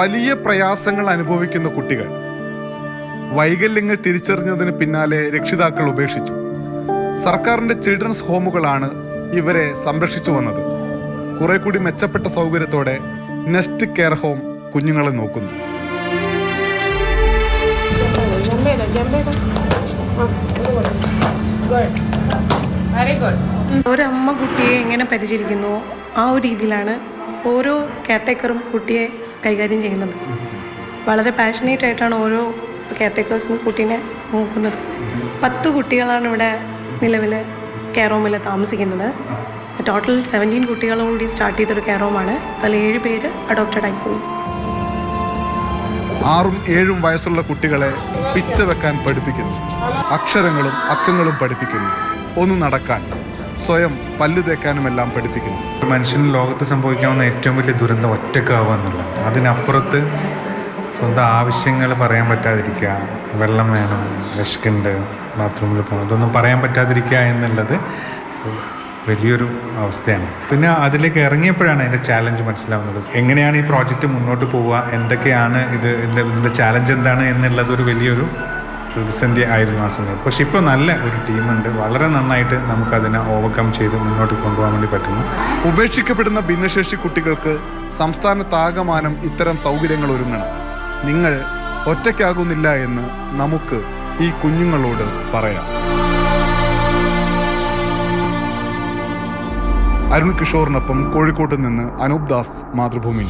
വലിയ പ്രയാസങ്ങൾ അനുഭവിക്കുന്ന കുട്ടികൾ. വൈകല്യങ്ങൾ തിരിച്ചറിഞ്ഞതിന് പിന്നാലെ രക്ഷിതാക്കൾ ഉപേക്ഷിച്ചു. സർക്കാരിന്റെ ചിൽഡ്രൻസ് ഹോമുകളാണ് ഇവരെ സംരക്ഷിച്ചു വന്നത്. കുറെ കൂടി മെച്ചപ്പെട്ട സൗകര്യത്തോടെ നെസ്റ്റ് കെയർ ഹോം കുഞ്ഞുങ്ങളെ നോക്കുന്നു. ഒരമ്മ കുട്ടിയെ എങ്ങനെ പരിചരിക്കുന്നു? ആ ഒരു രീതിയിലാണ് ഓരോ കെയർടേക്കറും കുട്ടിയെ കൈകാര്യം ചെയ്യുന്നത്. വളരെ പാഷനേറ്റ് ആയിട്ടാണ് ഓരോ കെയർടേക്കേഴ്സും കുട്ടീനെ നോക്കുന്നത്. പത്ത് കുട്ടികളാണ് ഇവിടെ നിലവിൽ കെയർ ഹോമിൽ താമസിക്കുന്നത്. ടോട്ടൽ സെവന്റീൻ കുട്ടികളോടുകൂടി സ്റ്റാർട്ട് ചെയ്തൊരു കെയർ ഹോമാണ് അതിൽ ഏഴ് പേര് അഡോപ്റ്റഡ് ആയി പോയി. ആറും ഏഴും വയസ്സുള്ള കുട്ടികളെ പിച്ച വെക്കാൻ പഠിപ്പിക്കുന്നു. അക്ഷരങ്ങളും അക്കങ്ങളും പഠിപ്പിക്കുന്നു. ഒന്ന് നടക്കാൻ. സ്വയം പല്ലു തേക്കാനുമെല്ലാം പഠിപ്പിക്കുന്നു. മനുഷ്യന് ലോകത്ത് സംഭവിക്കാവുന്ന ഏറ്റവും വലിയ ദുരന്തം ഒറ്റക്കാവുക എന്നുള്ളത്. അതിനപ്പുറത്ത് സ്വന്തം ആവശ്യങ്ങൾ പറയാൻ പറ്റാതിരിക്കുക വെള്ളം വേണം വിശക്കുണ്ട് ബാത്റൂമിൽ പോകണം ഇതൊന്നും പറയാൻ പറ്റാതിരിക്കുക എന്നുള്ളത് വലിയൊരു അവസ്ഥയാണ്. പിന്നെ അതിലേക്ക് ഇറങ്ങിയപ്പോഴാണ് അതിന്റെ ചാലഞ്ച് മനസ്സിലാവുന്നത്. എങ്ങനെയാണ് ഈ പ്രോജക്റ്റ് മുന്നോട്ട് പോവുക? എന്തൊക്കെയാണ് ഇത് ഇതിന്റെ ചാലഞ്ച് എന്താണ് എന്നുള്ളത് ഒരു വലിയൊരു പ്രതിസന്ധി ആയിരുന്നു ആ സമയത്ത്. പക്ഷെ ഇപ്പോൾ നല്ല ഒരു ടീമുണ്ട്. വളരെ നന്നായിട്ട് നമുക്കതിനെ ഓവർകം ചെയ്ത് മുന്നോട്ട് കൊണ്ടുപോകാൻ വേണ്ടി പറ്റുന്നു. ഉപേക്ഷിക്കപ്പെടുന്ന ഭിന്നശേഷി കുട്ടികൾക്ക് സംസ്ഥാനത്താകമാനം ഇത്തരം സൗകര്യങ്ങൾ ഒരുങ്ങണം. നിങ്ങൾ ഒറ്റയ്ക്കാകുന്നില്ല എന്ന് നമുക്ക് ഈ കുഞ്ഞുങ്ങളോട് പറയാം. അരുൺ കിഷോറിനൊപ്പം കോഴിക്കോട്ട് നിന്ന് അനൂപ് ദാസ് മാതൃഭൂമി